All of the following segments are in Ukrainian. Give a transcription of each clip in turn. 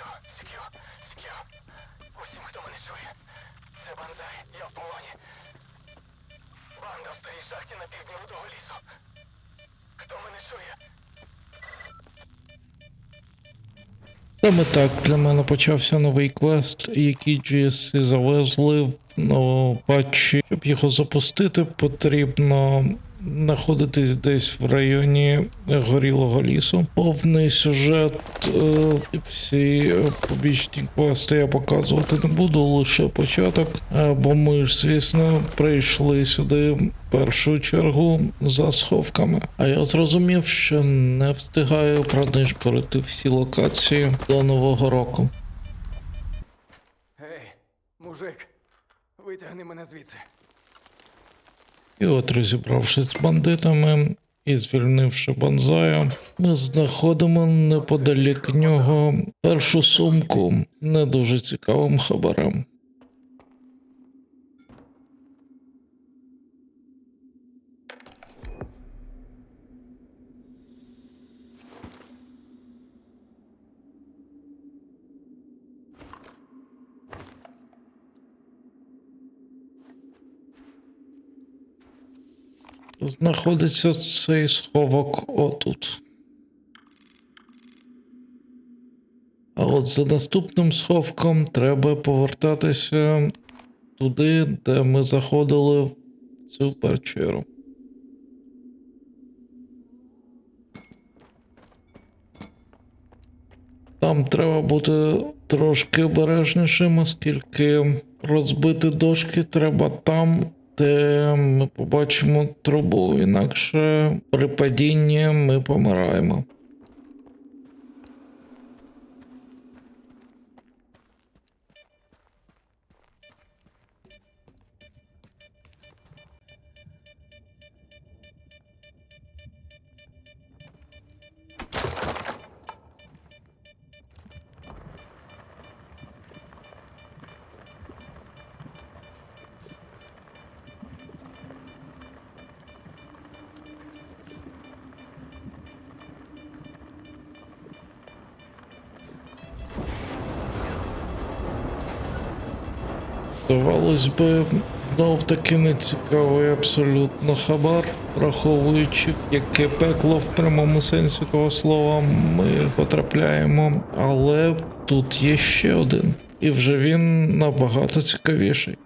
Сікю, Сікю, Сікю. Усім, хто мене чує. Це банзай, я в полоні. Банда в старій шахті на півдні лудого лісу. Хто мене чує? Саме так для мене почався новий квест, який GSC завезли в новому патчі. Щоб його запустити, потрібно знаходитись десь в районі горілого лісу. Повний сюжет, е, всі побічні квести я показувати не буду, лише початок. Е, Бо ми ж, звісно, прийшли сюди в першу чергу за сховками. А я зрозумів, що не встигаю пронишпорити всі локації до нового року. Гей, мужик, витягни мене звідси. І от розібравшись з бандитами і звільнивши банзая, ми знаходимо неподалік нього першу сумку не дуже цікавим хабарем. Знаходиться цей сховок отут. А от за наступним сховком треба повертатися туди, де ми заходили в цю печеру. Там треба бути трошки обережнішим, оскільки розбити дошки треба там, де ми побачимо трубу, інакше при падінні ми помираємо. Здавалось би, знов таки нецікавий абсолютно хабар, враховуючи, яке пекло в прямому сенсі того слова ми потрапляємо, але тут є ще один, і вже він набагато цікавіший.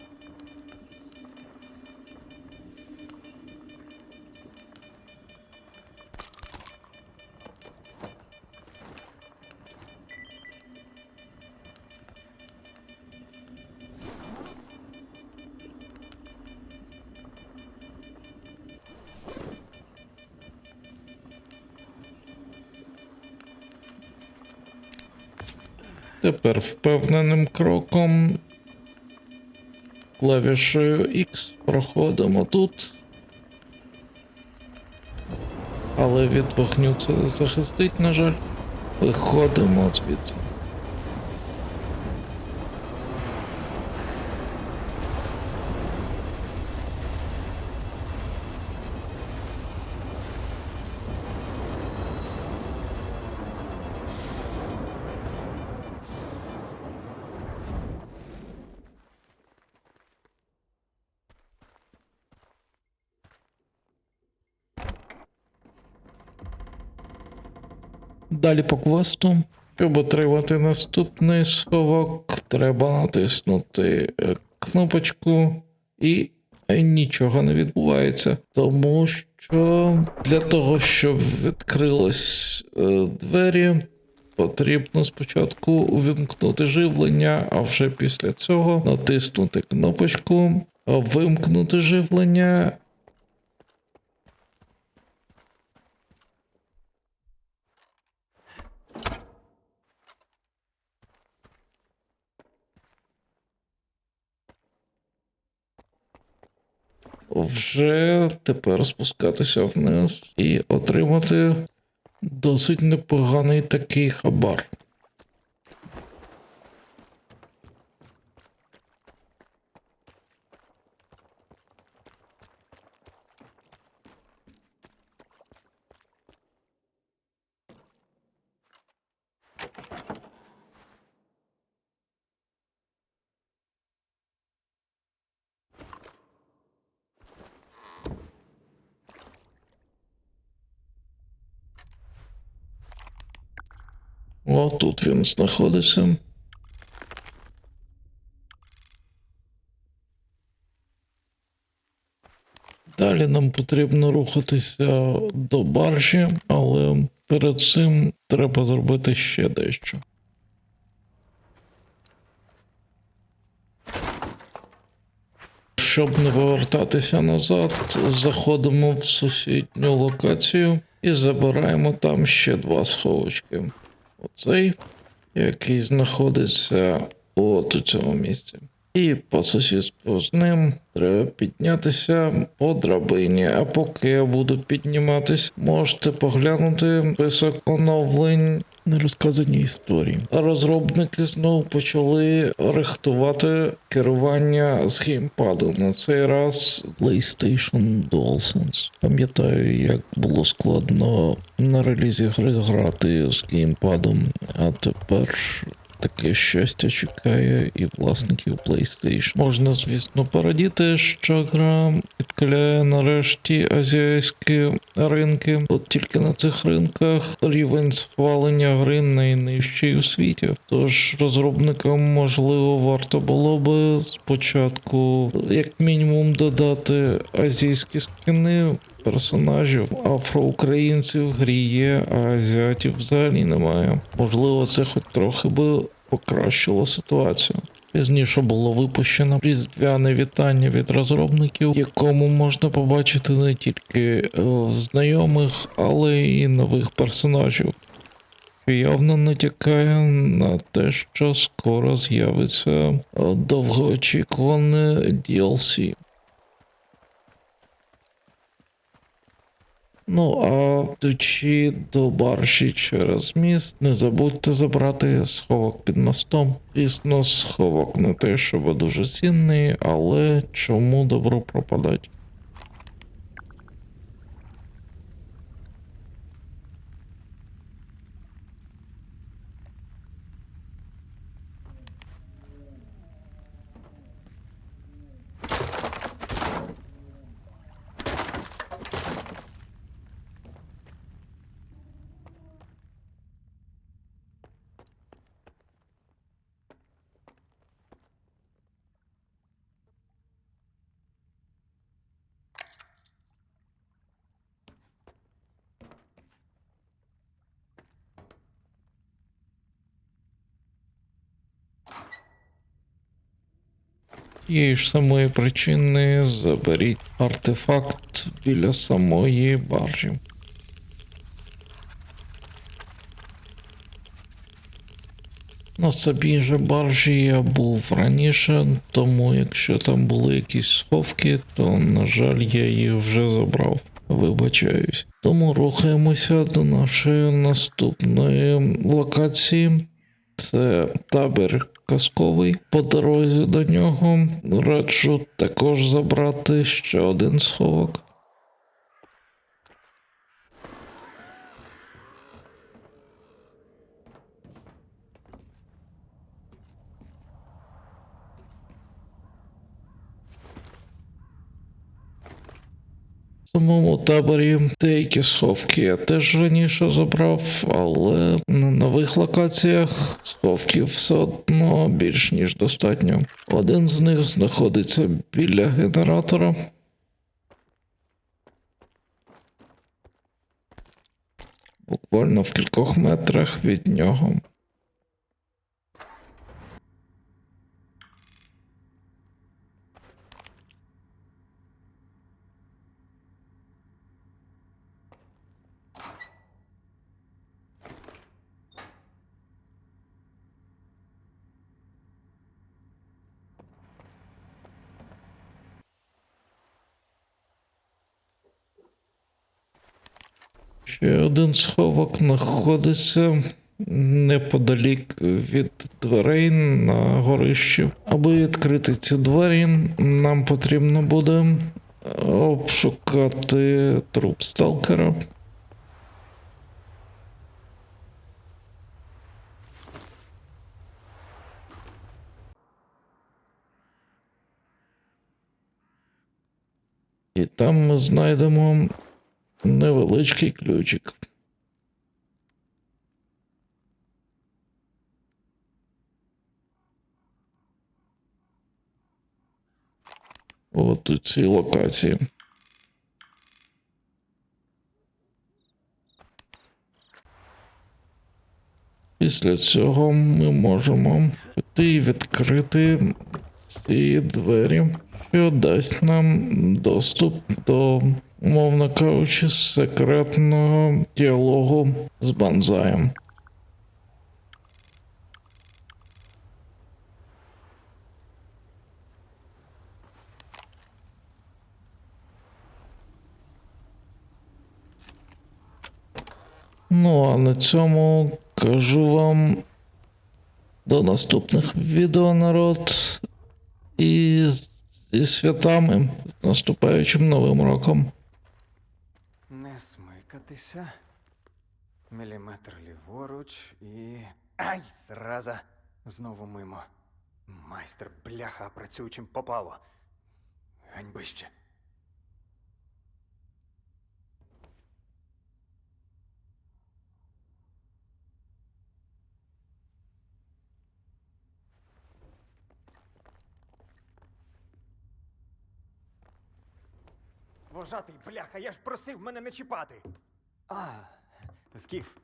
Тепер впевненим кроком клавішою X проходимо тут. Але від вогню це захистить, на жаль. Виходимо звідси. Далі по квесту. Щоб отримати наступний сховок, треба натиснути е, кнопочку і е, нічого не відбувається. Тому що для того, щоб відкрились е, двері, потрібно спочатку увімкнути живлення, а вже після цього натиснути кнопочку, вимкнути живлення вже тепер спускатися вниз і отримати досить непоганий такий хабар. О, тут він знаходиться. Далі нам потрібно рухатися до баржі, але перед цим треба зробити ще дещо. Щоб не повертатися назад, заходимо в сусідню локацію і забираємо там ще два сховочки. Оцей, який знаходиться от у цьому місці. І по сусідству з ним треба піднятися по драбині. А поки я буду підніматись, можете поглянути список оновлень нерозказані історії. Розробники знову почали рихтувати керування з геймпаду. На цей раз PlayStation DualSense. Пам'ятаю, як було складно на релізі гри грати з геймпадом, а тепер таке щастя чекає і власників PlayStation. Можна, звісно, порадіти, що гра підкаляє нарешті азіатські ринки. От тільки на цих ринках рівень схвалення гри найнижчий у світі. Тож розробникам можливо варто було би спочатку, як мінімум, додати азійські скини. Персонажів афроукраїнців в грі є, а азіатів взагалі немає. Можливо, це хоч трохи би покращило ситуацію. Пізніше було випущено різдвяне вітання від розробників, якому можна побачити не тільки е, знайомих, але й нових персонажів. Явно натякає на те, що скоро з'явиться довгоочікуване DLC. Ну, а йдучи до баржі через міст, не забудьте забрати сховок під мостом. Звісно, сховок не те, щоб дуже цінний, але чому добро пропадать? Тієї ж самої причини заберіть артефакт біля самої баржі. На собі же баржі я був раніше, тому якщо там були якісь сховки, то, на жаль, я їх вже забрав. Вибачаюсь. Тому рухаємося до нашої наступної локації. Це табір казковий. По дорозі до нього раджу також забрати ще один сховок. Самому таборі деякі сховки я теж раніше забрав, але на нових локаціях сховків все одно більш ніж достатньо. Один з них знаходиться біля генератора. Буквально в кількох метрах від нього. Ще один сховок знаходиться неподалік від дверей на горищі. Аби відкрити ці двері, нам потрібно буде обшукати труп сталкера. І там ми знайдемо невеличкий ключик. От у цій локації. Після цього ми можемо піти і відкрити ці двері, що дасть нам доступ до, умовно кажучи, секретного діалогу з Банзаєм. Ну, а на цьому кажу вам до наступних відео, народ. І зі святами, з наступаючим новим роком. Не смикатися. Міліметр ліворуч і. Ай, зраза! Знову мимо. Майстер бляха працюючим попало. Ганьбище. Вожатий, бляха, я ж просив мене не чіпати. А, Скіф,